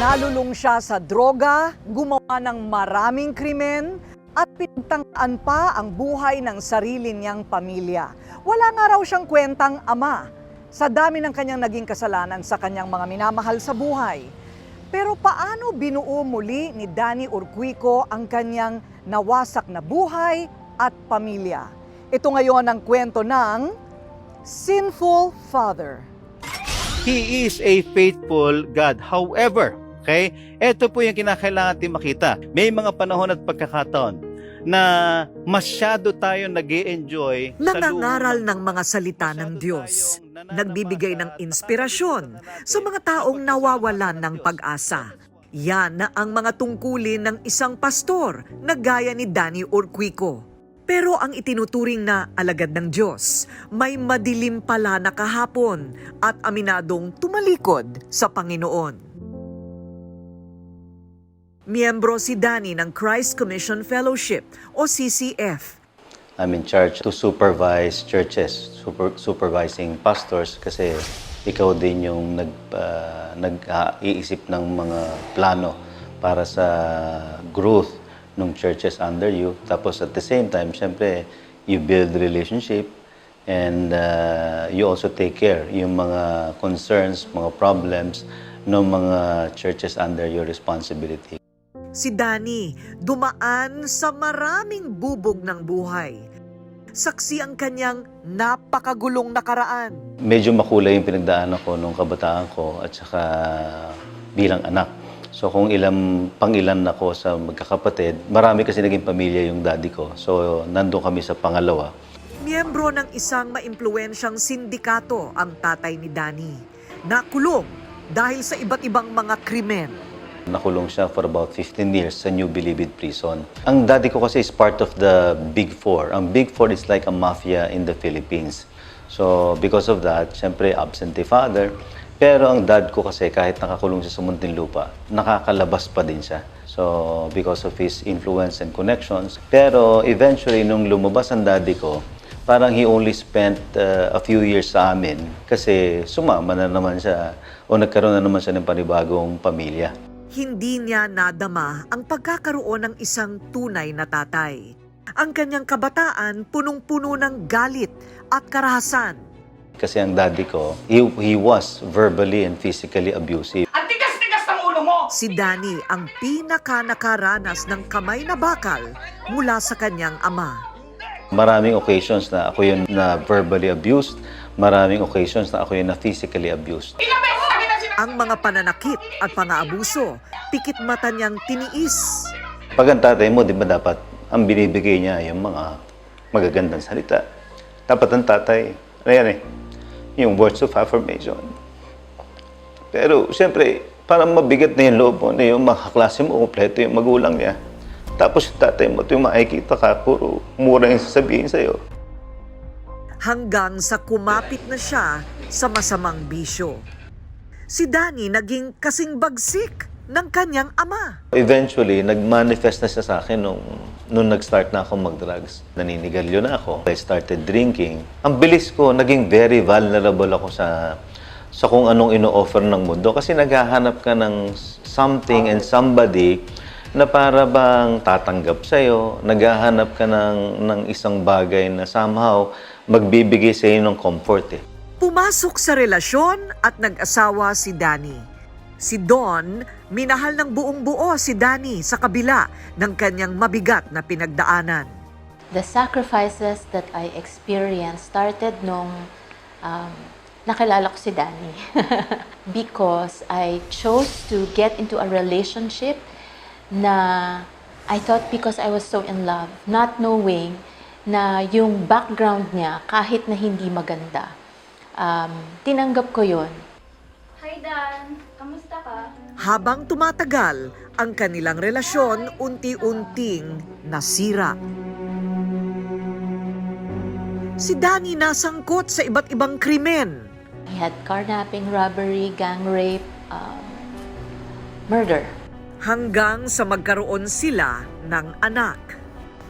Nalulong siya sa droga, gumawa ng maraming krimen, at pinagtangkaan pa ang buhay ng sarili niyang pamilya. Wala nga raw siyang kwentang ama sa dami ng kanyang naging kasalanan sa kanyang mga minamahal sa buhay. Pero paano binuo muli ni Danny Urquico ang kanyang nawasak na buhay at pamilya? Ito ngayon ang kwento ng Sinful Father. He is a faithful God. However, okay, ito po yung kinakailangan natin makita. May mga panahon at pagkakataon na masyado tayo nag enjoy Nangangaral ng mga salita ng Diyos. Nagbibigay ng inspirasyon sa mga taong nawawalan ng pag-asa. Yan na ang mga tungkulin ng isang pastor na gaya ni Danny Urquico. Pero ang itinuturing na alagad ng Diyos, may madilim pala na kahapon at aminadong tumalikod sa Panginoon. Miyembro si Danny ng Christ Commission Fellowship o CCF. I'm in charge to supervise churches, super, supervising pastors kasi ikaw din yung nag ah, nag-iisip ng mga plano para sa growth ng churches under you. Tapos at the same time, syempre, you build relationship and ah, you also take care yung mga concerns, mga problems ng mga churches under your responsibility. Si Danny dumaan sa maraming bubog ng buhay. Saksi ang kanyang napakagulong nakaraan. medyo makulay yung pinagdaanan ko nung kabataan ko at saka bilang anak. So kung ilang pangilan ako sa magkakapatid, marami kasi naging pamilya yung daddy ko. So nandun kami sa pangalawa. Miyembro ng isang maimpluwensyang sindikato ang tatay ni Danny. Nakulong dahil sa iba't ibang mga krimen. Nakulong siya for about 15 years sa New Bilibid Prison. Ang daddy ko kasi is part of the Big Four. Ang Big Four is like a mafia in the Philippines. So because of that, syempre absentee father. Pero ang dad ko kasi kahit nakakulong siya sa Muntinlupa, nakakalabas pa din siya. So because of his influence and connections. Pero eventually, nung lumabas ang daddy ko, parang he only spent uh, a few years sa amin kasi sumama na naman siya o nagkaroon na naman siya ng panibagong pamilya. Hindi niya nadama ang pagkakaroon ng isang tunay na tatay. Ang kanyang kabataan punong-puno ng galit at karahasan. Kasi ang daddy ko, he, he was verbally and physically abusive. Ang tigas-tigas ng ulo mo! Si Danny ang pinaka-nakaranas ng kamay na bakal mula sa kanyang ama. Maraming occasions na ako yung na verbally abused, maraming occasions na ako yung na physically abused. Ilang beses na kita sinabi? Ang mga pananakit at pang-aabuso, pikit mata niyang tiniis. Pag ang tatay mo, di ba dapat ang binibigay niya yung mga magagandang salita. Dapat ang tatay, ano yan eh, yung words of affirmation. Pero siyempre, parang mabigat na yung loob mo na yung mga kaklase mo, kompleto yung magulang niya. Tapos yung tatay mo, ito yung makikita ka, puro mura yung sasabihin sa'yo. hanggang sa kumapit na siya sa masamang bisyo. Si Danny naging kasing bagsik ng kanyang ama. Eventually, nag-manifest na siya sa akin nung, nung nag-start na ako mag-drugs. Naninigalyo na ako. I started drinking. Ang bilis ko, naging very vulnerable ako sa sa kung anong ino-offer ng mundo. Kasi naghahanap ka ng something and somebody na para bang tatanggap sa'yo. Naghahanap ka ng, ng isang bagay na somehow magbibigay sa'yo ng comfort eh. Pumasok sa relasyon at nag-asawa si Danny. Si Don, minahal ng buong buo si Danny sa kabila ng kanyang mabigat na pinagdaanan. the sacrifices that I experienced started nung um, nakilala ko si Danny. Because I chose to get into a relationship na I thought because I was so in love, not knowing na yung background niya, kahit na hindi maganda, um, tinanggap ko yon Hi Dan, kamusta ka? Habang tumatagal, ang kanilang relasyon unti-unting nasira. Si Danny nasangkot sa iba't ibang krimen. He had carnapping, robbery, gang rape, um, murder. hanggang sa magkaroon sila ng anak.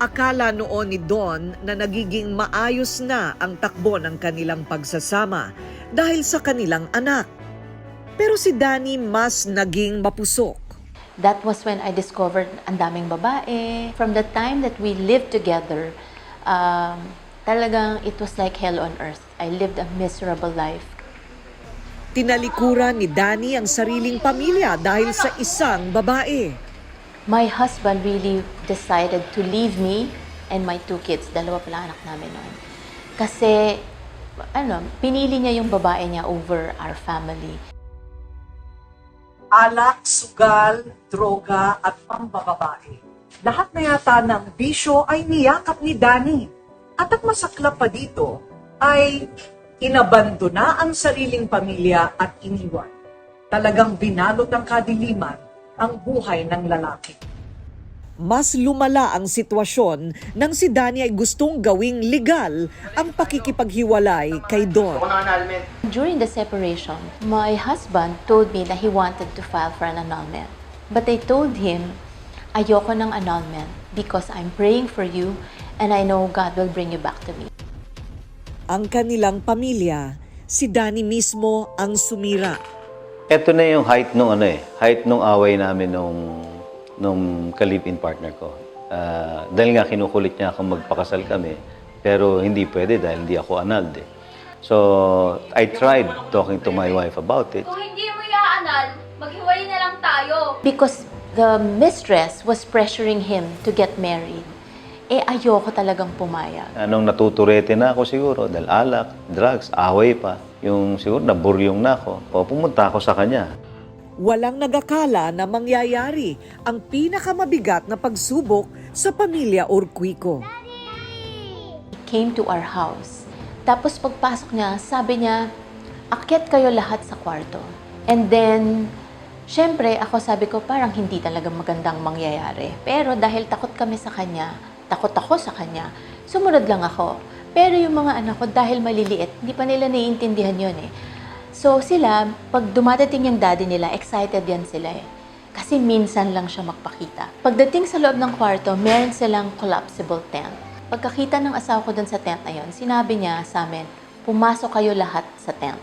Akala noon ni Don na nagiging maayos na ang takbo ng kanilang pagsasama dahil sa kanilang anak. Pero si Danny mas naging mapusok. That was when I discovered ang daming babae. From the time that we lived together, um, talagang it was like hell on earth. I lived a miserable life. Tinalikuran ni Danny ang sariling pamilya dahil sa isang babae. My husband really decided to leave me and my two kids. Dalawa pala anak namin noon. Kasi, ano, pinili niya yung babae niya over our family. alak, sugal, droga at pambababae. Lahat na yata ng bisyo ay niyakap ni Danny. At ang masaklap pa dito ay inabandona ang sariling pamilya at iniwan. Talagang binalot ng kadiliman ang buhay ng lalaki. Mas lumala ang sitwasyon nang si Danny ay gustong gawing legal ang pakikipaghiwalay kay Don. During the separation, my husband told me that he wanted to file for an annulment. But I told him, ayoko ng annulment because I'm praying for you and I know God will bring you back to me. Ang kanilang pamilya, si Danny mismo ang sumira. Ito na yung height nung ano eh, height nung away namin nung nung kalipin partner ko. Ah, dahil nga kinukulit niya ako magpakasal kami, pero hindi pwede dahil hindi ako annulled eh. So, I tried talking to my wife about it. Kung hindi mo iaanal, maghiwalay na lang tayo. Because the mistress was pressuring him to get married. Eh ayoko talagang pumayag. Anong natuturete na ako siguro dahil alak, drugs, away pa. Yung siguro naburyong na ako. O pumunta ako sa kanya. Walang nagakala na mangyayari ang pinakamabigat na pagsubok sa pamilya Urquico. He came to our house. Tapos pagpasok niya, sabi niya, akyat kayo lahat sa kwarto. And then, syempre, ako sabi ko, parang hindi talaga magandang mangyayari. Pero dahil takot kami sa kanya, takot ako sa kanya, sumunod lang ako. Pero yung mga anak ko, dahil maliliit, hindi pa nila naiintindihan yun eh. So sila, pag dumadating yung daddy nila, excited yan sila eh. Kasi minsan lang siya magpakita. Pagdating sa loob ng kwarto, meron silang collapsible tent. Pagkakita ng asawa ko dun sa tent na yon, sinabi niya sa amin, pumasok kayo lahat sa tent.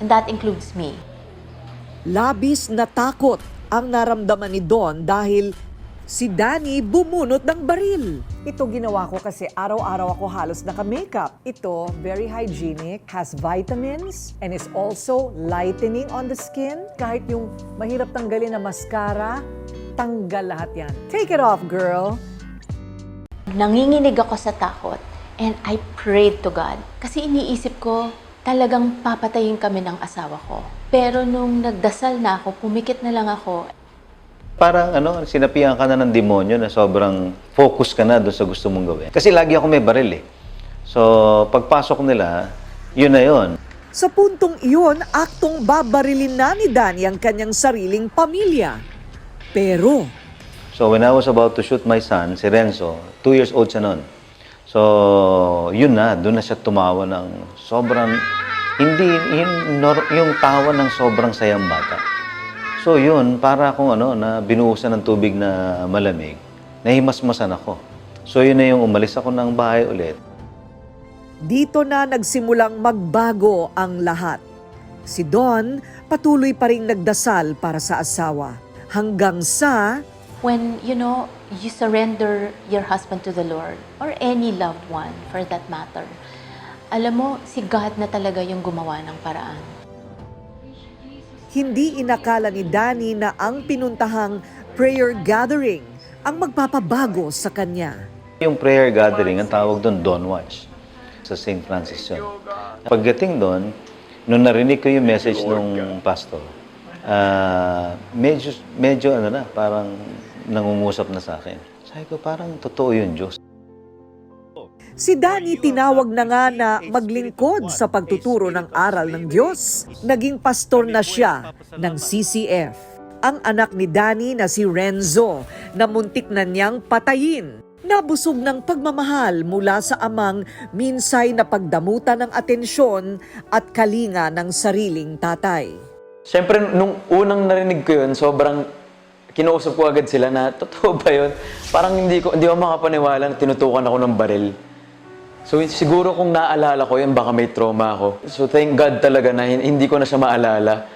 And that includes me. Labis na takot ang naramdaman ni Don dahil si Danny bumunot ng baril. Ito ginawa ko kasi araw-araw ako halos naka-makeup. Ito, very hygienic, has vitamins, and is also lightening on the skin. Kahit yung mahirap tanggalin na mascara, tanggal lahat yan. Take it off, girl! Nanginginig ako sa takot and I prayed to God. Kasi iniisip ko, talagang papatayin kami ng asawa ko. Pero nung nagdasal na ako, pumikit na lang ako Parang ano, sinapian ka na ng demonyo na sobrang focus ka na doon sa gusto mong gawin. Kasi lagi ako may baril eh. So, pagpasok nila, yun na yun. Sa puntong iyon, aktong babarilin na ni Danny ang kanyang sariling pamilya. Pero So, when I was about to shoot my son, si Renzo, two years old siya noon. So, yun na, doon na siya tumawa ng sobrang, hindi, yung, nor- yung tawa ng sobrang sayang bata. So, yun, para akong ano, na binuhusan ng tubig na malamig, nahimasmasan ako. So, yun na yung umalis ako ng bahay ulit. Dito na nagsimulang magbago ang lahat. Si Don patuloy pa rin nagdasal para sa asawa. Hanggang sa when you know you surrender your husband to the Lord or any loved one for that matter alam mo si God na talaga yung gumawa ng paraan hindi inakala ni Danny na ang pinuntahang prayer gathering ang magpapabago sa kanya. Yung prayer gathering, ang tawag doon, Dawn Watch. Sa St. Francis yun. Pagdating doon, nung narinig ko yung message nung pastor, ah, medyo, medyo ano na, parang nangungusap na sa akin. Sabi ko, parang totoo yun, Diyos. Si Danny tinawag na nga na maglingkod sa pagtuturo ng aral ng Diyos. Naging pastor na siya ng CCF. Ang anak ni Danny na si Renzo na muntik na niyang patayin. Nabusog ng pagmamahal mula sa amang minsay na pagdamutan ng atensyon at kalinga ng sariling tatay. Siyempre, nung unang narinig ko yun, sobrang kinausap ko agad sila na, totoo ba yun? Parang hindi ko, hindi ako makapaniwala na tinutukan ako ng baril. So siguro kung naalala ko yun, baka may trauma ako. So thank God talaga na hin- hindi ko na siya maalala.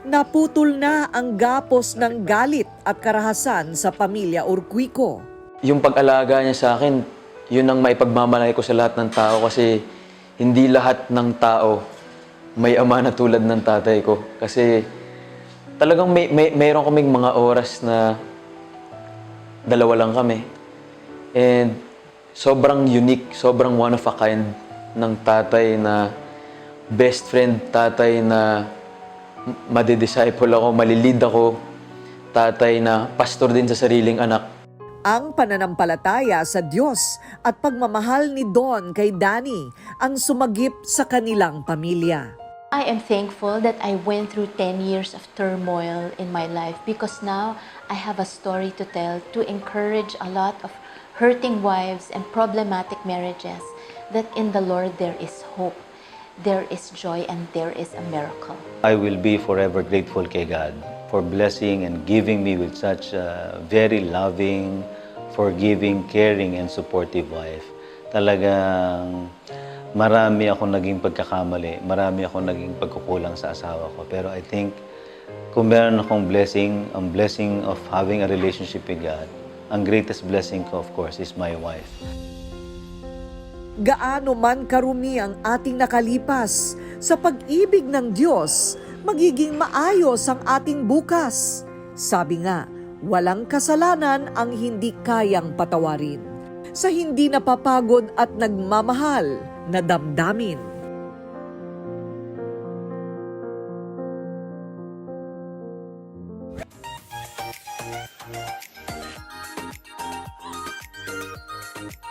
Naputol na ang gapos ng galit at karahasan sa pamilya Urquico. Yung pag-alaga niya sa akin, yun ang maipagmamalay ko sa lahat ng tao kasi hindi lahat ng tao may ama na tulad ng tatay ko. Kasi talagang may, may, mayroon kaming mga oras na dalawa lang kami. And sobrang unique, sobrang one of a kind ng tatay na best friend, tatay na madidisciple ako, malilid ako, tatay na pastor din sa sariling anak. Ang pananampalataya sa Diyos at pagmamahal ni Don kay Danny ang sumagip sa kanilang pamilya. I am thankful that I went through 10 years of turmoil in my life because now I have a story to tell to encourage a lot of hurting wives and problematic marriages that in the Lord there is hope, there is joy, and there is a miracle. I will be forever grateful kay God for blessing and giving me with such a very loving, forgiving, caring, and supportive wife. Talagang marami ako naging pagkakamali, marami ako naging pagkukulang sa asawa ko. Pero I think kung meron akong blessing, ang blessing of having a relationship with God, ang greatest blessing ko, of course, is my wife. Gaano man karumi ang ating nakalipas, sa pag-ibig ng Diyos, magiging maayos ang ating bukas. Sabi nga, walang kasalanan ang hindi kayang patawarin. Sa hindi napapagod at nagmamahal na damdamin.